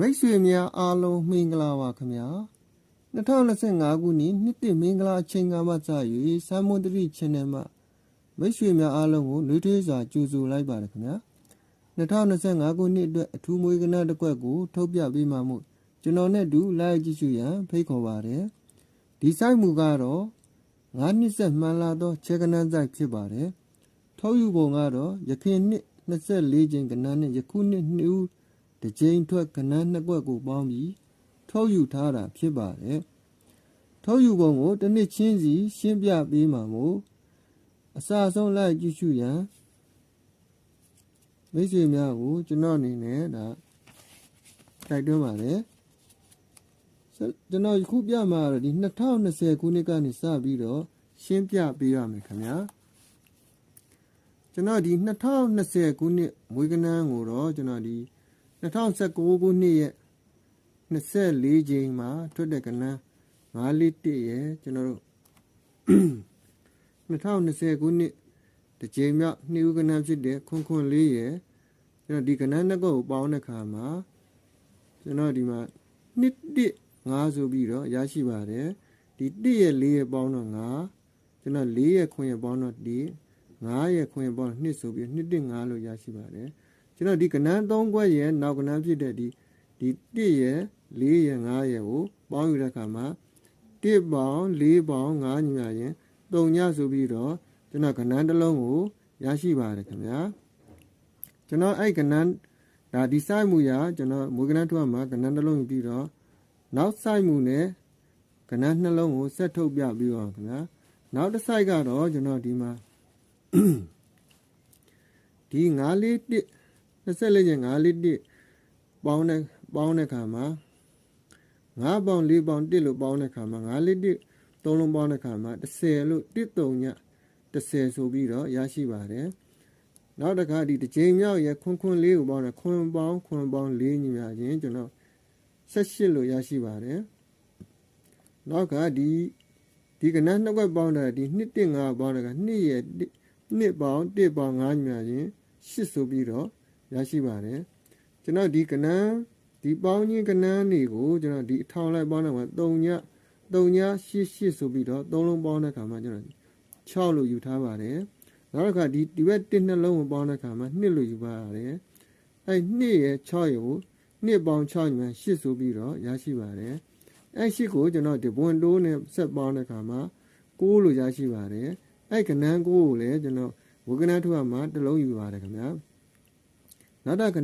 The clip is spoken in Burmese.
မိတ်ဆွေများအားလုံးမင်္ဂလာပါခင်ဗျာ2025ခုနှစ်နှစ်တစ်မင်္ဂလာအချိန်ကမှစ၍ဆမ်မွန်တရီ channel မှာမိတ်ဆွေများအားလုံးကိုနှွေးထွေးစွာကြိုဆိုလိုက်ပါတယ်ခင်ဗျာ2025ခုနှစ်အတွက်အထူးမွေးကနတစ်ကွက်ကိုထုတ်ပြပေးမှာမို့ကျွန်တော်နဲ့အတူလိုက်ကြည့်ရှုရန်ဖိတ်ခေါ်ပါတယ်ဒီစိုက်မှုကတော့ငါးနှစ်ဆက်မှန်လာသောခြေကနန်းစိုက်ဖြစ်ပါတယ်ထုတ်ယူပုံကတော့ယခင်နှစ်24ကျင်းကနန်းနဲ့ယခုနှစ်2ဦး တစ်ကြိမ်ထွက်ကနန်းနှစ်ကွက်ကိုပေါင်းပြီးထုတ်ယူထားတာဖြစ်ပါတယ်ထုတ်ယူပုံကိုတစ်နှစ်ချင်းစီရှင်းပြပေးမှာမို့အစအဆုံးလိုက်ကြည့်ရှုရန်မိတ်ဆွေများကိုကျွန်တော်အနေနဲ့ဒါတိုက်တွန်းပါတယ်ဆက်ကျွန်တော်ယခုပြမှာတော့ဒီ2020ခုနှစ်ကနေစပြီးတော့ရှင်းပြပေးရမယ်ခင်ဗျာကျွန်တော်ဒီ2020ခုနှစ်မွေးကနန်းကိုတော့ကျွန်တော်ဒီ 2019ခုနှစ်ရဲ့24ကြိမ်မှာထွက်တဲ့ကနန်း5လီ1ရဲ့ကျွန်တော်တို့2020ခုနှစ်တစ်ကြိမ်မြောက်နှစ်ဦးကနန်းဖြစ်တဲ့ခွန်ခွန်လေးရဲ့ကျွန်တော်ဒီကနန်းနှစ်ကုတ်ကိုပေါင်းတဲ့ခါမှာကျွန်တော်ဒီမှာနှစ်တစ်5ဆိုပြီးတော့ရရှိပါတယ်ဒီ1ရဲ့4ရဲ့ပေါင်းတော့5ကျွန်တော်4ရဲ့ခွင်ရဲ့ပေါင်းတော့1 9ရဲ့ခွင်ပေါင်း2ဆိုပြီး2တစ်5လို့ရရှိပါတယ် ကျွန်တော်ဒီကနန်း3ခွက်ရဲ့နောက်ကနန်းဖြစ်တဲ့ဒီဒီ1ရဲ့4ရဲ့5ရဲ့ကိုပေါင်းယူတဲ့အခါမှာ1ပေါင်း4ပေါင်း5ညီမရင်3ညဆိုပြီးတော့ကျွန်တော်ကနန်းတစ်လုံးကိုရရှိပါတယ်ခင်ဗျာကျွန်တော်အဲ့ကနန်းဒါဒီ site မူရကျွန်တော်မွေးကနန်းထွက်မှာကနန်းတစ်လုံးယူပြီးတော့နောက် site မူနဲ့ကနန်းနှလုံးကိုဆက်ထုတ်ပြပြီးတော့ခင်ဗျာနောက်တစ် site ကတော့ကျွန်တော်ဒီမှာဒီ9လေး1 24ကျင်9လေး1ပေါင်းတဲ့ပေါင်းတဲ့ခါမှာ9ပေါင်4ပေါင်1လို့ပေါင်းတဲ့ခါမှာ9လေး1 3လုံးပေါင်းတဲ့ခါမှာ10လို့1 3ည10ဆိုပြီးတော့ရရှိပါတယ်နောက်တစ်ခါဒီတစ်ချိန်မြောက်ရခွန်းခွန်းလေးကိုပေါင်းတယ်ခွန်းပေါင်းခွန်းပေါင်း၄ညီများချင်းကျွန်တော်18လို့ရရှိပါတယ်နောက်ကဒီဒီကနန်းနှစ်ခွက်ပေါင်းတာဒီ2 1 5ပေါင်းတာက2ရဲ့2ပေါင်း1ပေါင်း5ညီများချင်း8ဆိုပြီးတော့ ရရှိပါတယ်ကျွန်တော်ဒီကနန်းဒီပေါင်းချင်းကနန်းတွေကိုကျွန်တော်ဒီအထောင်လိုက်ပေါင်းတဲ့မှာ3ည3ည8 8ဆိုပြီးတော့3လုံးပေါင်းတဲ့ခါမှာကျွန်တော်6လို့ယူထားပါတယ်နောက်တစ်ခါဒီဒီဘက်1နှလုံးကိုပေါင်းတဲ့ခါမှာ2လို့ယူပါရတယ်အဲ2ရဲ့6ရဲ့ကို2ပေါင်း6ညီမှာ8ဆိုပြီးတော့ရရှိပါတယ်အဲ8ကိုကျွန်တော်ဒီဘွန်တိုးနဲ့ဆက်ပေါင်းတဲ့ခါမှာ6လို့ရရှိပါတယ်အဲကနန်း6ကိုလည်းကျွန်တော်ဝကနန်းထုကမှာတစ်လုံးယူပါတယ်ခင်ဗျာ Na daga